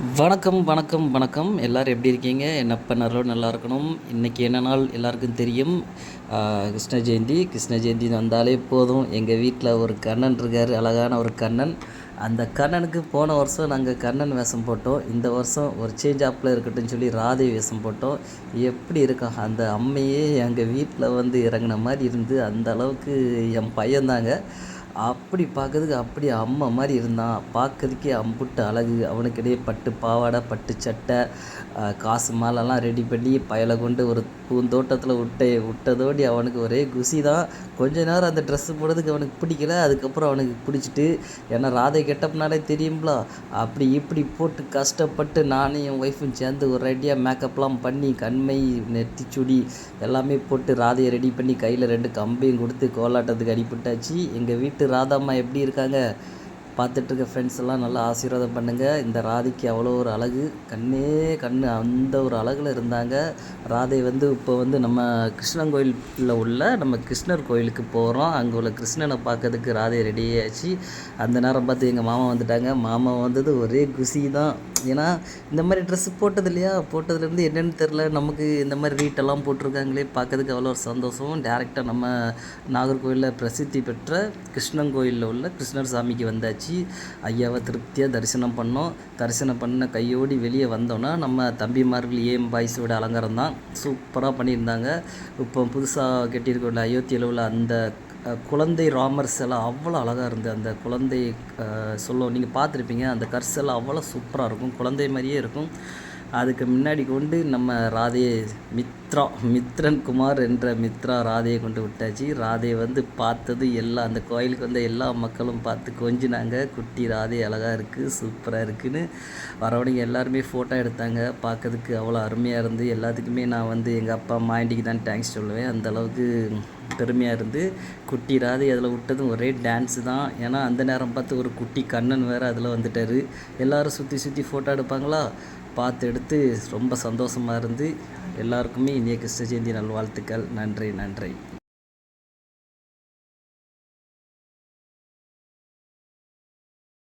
வணக்கம் வணக்கம் வணக்கம். எல்லோரும் எப்படி இருக்கீங்க? என்ன பண்ணாரோ நல்லா இருக்கணும். இன்றைக்கி என்ன நாள்? எல்லாருக்கும் தெரியும். கிருஷ்ண ஜெயந்தி. கிருஷ்ண ஜெயந்தி வந்தாலே போதும். எங்கள் வீட்டில் ஒரு கண்ணன் இருக்கார். அழகான ஒரு கண்ணன். அந்த கண்ணனுக்கு போன வருஷம் நாங்கள் கண்ணன் வேஷம் போட்டோம். இந்த வருஷம் ஒரு சேஞ்ச் ஆப்பில் இருக்கட்டும் சொல்லி ராதை வேஷம் போட்டோம். எப்படி இருக்கும்? அந்த அம்மையே எங்கள் வீட்டில் வந்து இறங்கின மாதிரி இருந்து அந்த அளவுக்கு என் பையன்தாங்க. அப்படி பார்க்கறதுக்கு அப்படி அம்மா மாதிரி இருந்தான் பார்க்கறதுக்கே அம்புட்டு அழகு. அவனுக்கிடையே பட்டு பாவாடை பட்டு சட்டை காசு மாலெல்லாம் ரெடி பண்ணி பயலை கொண்டு ஒரு பூந்தோட்டத்தில் விட்டே விட்டதோடி அவனுக்கு ஒரே குசி தான் கொஞ்ச நேரம் அந்த ட்ரெஸ்ஸு போடுறதுக்கு அவனுக்கு பிடிக்கல. அதுக்கப்புறம் அவனுக்கு பிடிச்சிட்டு ஏன்னா ராதை கெட்டப்னாலே தெரியும்ல. அப்படி இப்படி போட்டு கஷ்டப்பட்டு நானும் என் ஒய்ஃபும் சேர்ந்து ஒரு ரெடியாக மேக்கப்லாம் பண்ணி கண்மை நெத்திச்சுடி எல்லாமே போட்டு ராதையை ரெடி பண்ணி கையில் ரெண்டு கம்பையும் கொடுத்து கோலாட்டத்துக்கு அடிபட்டாச்சு. எங்கள் வீட்டு ராதாம்மா எப்படி இருக்காங்க? பார்த்துட்டு இருக்க ஃப்ரெண்ட்ஸ் எல்லாம் நல்லா ஆசீர்வாதம் பண்ணுங்கள் இந்த ராதிக்கு அவ்வளோ ஒரு அழகு. கண்ணே கண்ணு அந்த ஒரு அழகில் இருந்தாங்க. ராதை வந்து இப்போ வந்து நம்ம கிருஷ்ணன் கோயிலில் உள்ள நம்ம கிருஷ்ணர் கோயிலுக்கு போகிறோம் அங்கே உள்ள கிருஷ்ணனை பார்க்கறதுக்கு ராதை ரெடி ஆச்சு அந்த நேரம் பார்த்து எங்கள் மாமா வந்துட்டாங்க. மாமா வந்தது ஒரே குசி தான். ஏன்னா இந்த மாதிரி ட்ரெஸ்ஸு போட்டது இல்லையா? போட்டதுலேருந்து என்னென்னு தெரில நமக்கு இந்த மாதிரி ரீட்டெல்லாம் போட்டிருக்காங்களே. பார்க்கறதுக்கு அவ்வளோ ஒரு சந்தோஷம். டேரெக்டாக நம்ம நாகர்கோவிலில் பிரசித்தி பெற்ற கிருஷ்ணன் கோயிலில் உள்ள கிருஷ்ணர் சாமிக்கு வந்தாச்சு. ஐயாவை திருப்தியாக தரிசனம் பண்ணோம். தரிசனம் பண்ண கையோடி வெளியே வந்தோன்னா நம்ம தம்பிமார்கள் ஏம் பாய்ஸோட அலங்காரம் தான். சூப்பராக பண்ணியிருந்தாங்க. இப்போ புதுசாக கட்டியிருக்க அயோத்தியில் உள்ள அந்த குழந்தை ராமர் சிலை அவ்வளோ அழகாக இருந்தது. அந்த குழந்தை சொல்லும் நீங்கள் பார்த்துருப்பீங்க அந்த கற்செல்லாம் அவ்வளோ சூப்பராக இருக்கும். குழந்தை மாதிரியே இருக்கும். அதுக்கு முன்னாடி கொண்டு நம்ம ராதையை மித்ரா மித்ரன் குமார் என்ற மித்ரா ராதையை கொண்டு விட்டாச்சு. ராதையை வந்து பார்த்தது எல்லா அந்த கோயிலுக்கு வந்த எல்லா மக்களும் பார்த்து கொஞ்சினாங்க. குட்டி ராதை அழகாக இருக்குது சூப்பராக இருக்குன்னு. வரவனைங்க எல்லாருமே ஃபோட்டோ எடுத்தாங்க. பார்க்கறதுக்கு அவ்வளோ அருமையாக இருந்து எல்லாத்துக்குமே நான் வந்து எங்கள் அப்பா அம்மா ஆண்டிக்கு தான் தேங்க்ஸ் சொல்லுவேன். அந்த அளவுக்கு பெருமையாக இருந்து குட்டி ராதை அதில் விட்டதும் ஒரே டான்ஸு தான். ஏன்னா அந்த நேரம் பார்த்து ஒரு குட்டி கண்ணன் வேறு அதில் வந்துட்டார். எல்லோரும் சுற்றி சுற்றி ஃபோட்டோ எடுப்பாங்களா? பார்த்து எடுத்து ரொம்ப சந்தோஷமாக இருந்து எல்லாருக்குமே இந்திய கிருஷ்ண ஜெயந்தி நல்வாழ்த்துக்கள். நன்றி நன்றி.